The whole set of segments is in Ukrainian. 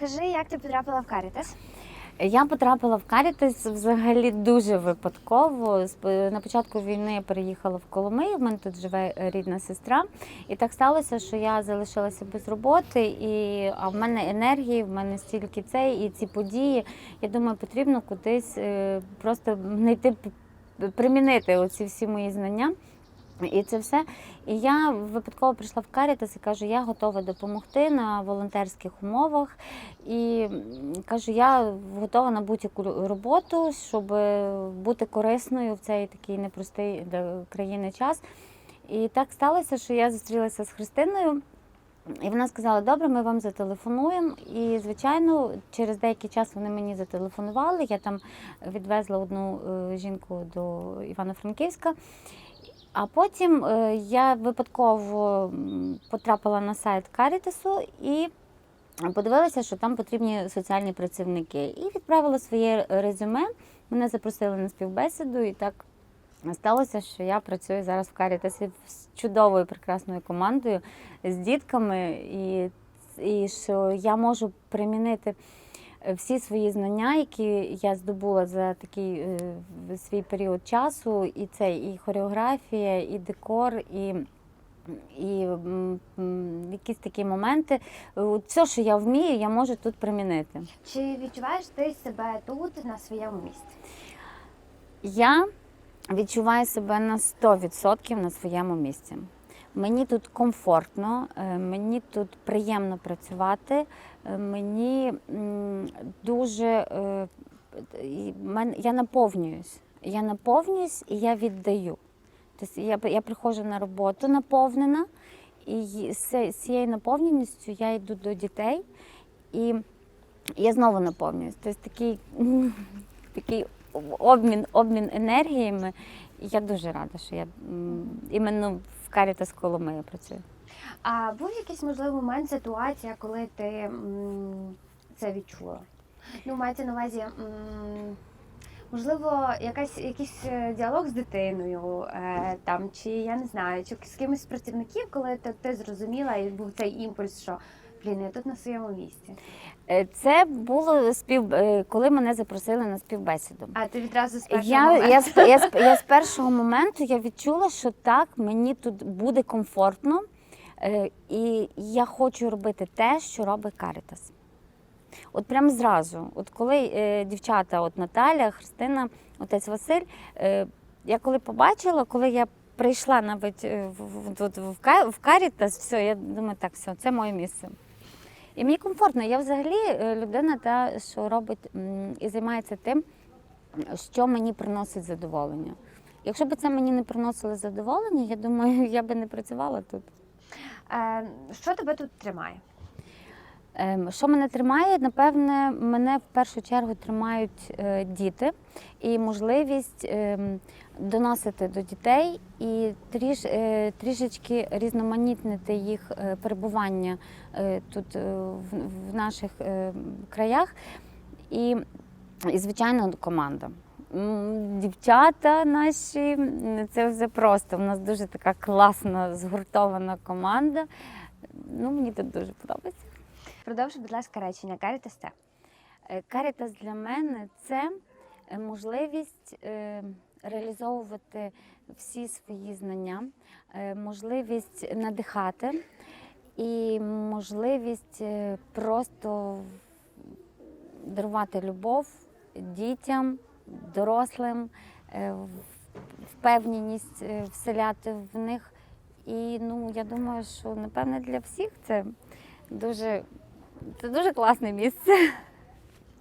Розкажи, як ти потрапила в Карітас? Я потрапила в Карітас взагалі дуже випадково. На початку війни я переїхала в Коломию, в мене тут живе е, рідна сестра. І так сталося, що я залишилася без роботи, і, а в мене енергії, в мене стільки цей і ці події. Я думаю, потрібно кудись е, просто знайти, примінити оці всі мої знання. І це все. І я випадково прийшла в Карітас і кажу, я готова допомогти на волонтерських умовах. І кажу, я готова на будь-яку роботу, щоб бути корисною в цей такий непростий для країни час. І так сталося, що я зустрілася з Христиною. І вона сказала, добре, ми вам зателефонуємо. І, звичайно, через деякий час вони мені зателефонували. Я там відвезла одну е, жінку до Івано-Франківська. А потім е, я випадково потрапила на сайт Карітасу і подивилася, що там потрібні соціальні працівники. І відправила своє резюме. Мене запросили на співбесіду, і так сталося, що я працюю зараз в Карітасі з чудовою прекрасною командою, з дітками, і, і що я можу примінити всі свої знання, які я здобула за такий е, свій період часу, і це і хореографія, і декор, і. І м, м, якісь такі моменти. От Все, що я вмію, я можу тут примінити. Чи відчуваєш ти себе тут на своєму місці? Я відчуваю себе на 100% на своєму місці. Мені тут комфортно, е, мені тут приємно працювати. е, Мені дуже е, я наповнююсь. Я наповнююсь і я віддаю. Тобто я, я приходжу на роботу наповнена, і з цією наповненістю я йду до дітей і я знову наповнююсь. Тобто такий, такий обмін, обмін енергіями. Я дуже рада, що я іменно Карітас Коломия працюю. А був якийсь можливий момент, ситуація, коли ти м, це відчула? Ну, мається на увазі, м, можливо, якась, якийсь е, діалог з дитиною, е, там, чи я не знаю, чи з кимось з працівників, коли ти, ти зрозуміла і був цей імпульс, що блін, я тут на своєму місці. Е, Це було спів, е, коли мене запросили на співбесіду. А ти відразу з першого Я, моменту? я, з- я, я з першого моменту я відчула, що так, мені тут буде комфортно, е, і я хочу робити те, що робить Карітас. От прямо зразу, от коли е, дівчата, от Наталя, Христина, отець Василь, е, я коли побачила, коли я прийшла навіть е, в, в, в, в Карітас, все, я думаю, так, все, це моє місце. І мені комфортно. Я взагалі е, людина, та, що робить і займається тим, що мені приносить задоволення. Якщо б це мені не приносило задоволення, я думаю, я би не працювала тут. Е, що тебе тут тримає? Ем, Що мене тримає? Напевне, мене в першу чергу тримають е, діти і можливість ем, доносити до дітей і тріш, е, трішечки різноманітнити їх е, перебування тут в, наших краях. І, і звичайно, команда. Дівчата наші, це вже просто. У нас дуже така класна згуртована команда. Ну, мені тут дуже подобається. Продовжуй, будь ласка, речення Карітас це. Карітас для мене це е, можливість е, реалізовувати всі свої знання, е, можливість надихати і можливість просто дарувати любов дітям, дорослим, впевненість вселяти в них. І ну, я думаю, що напевне для всіх це дуже, це дуже класне місце.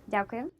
Дякую.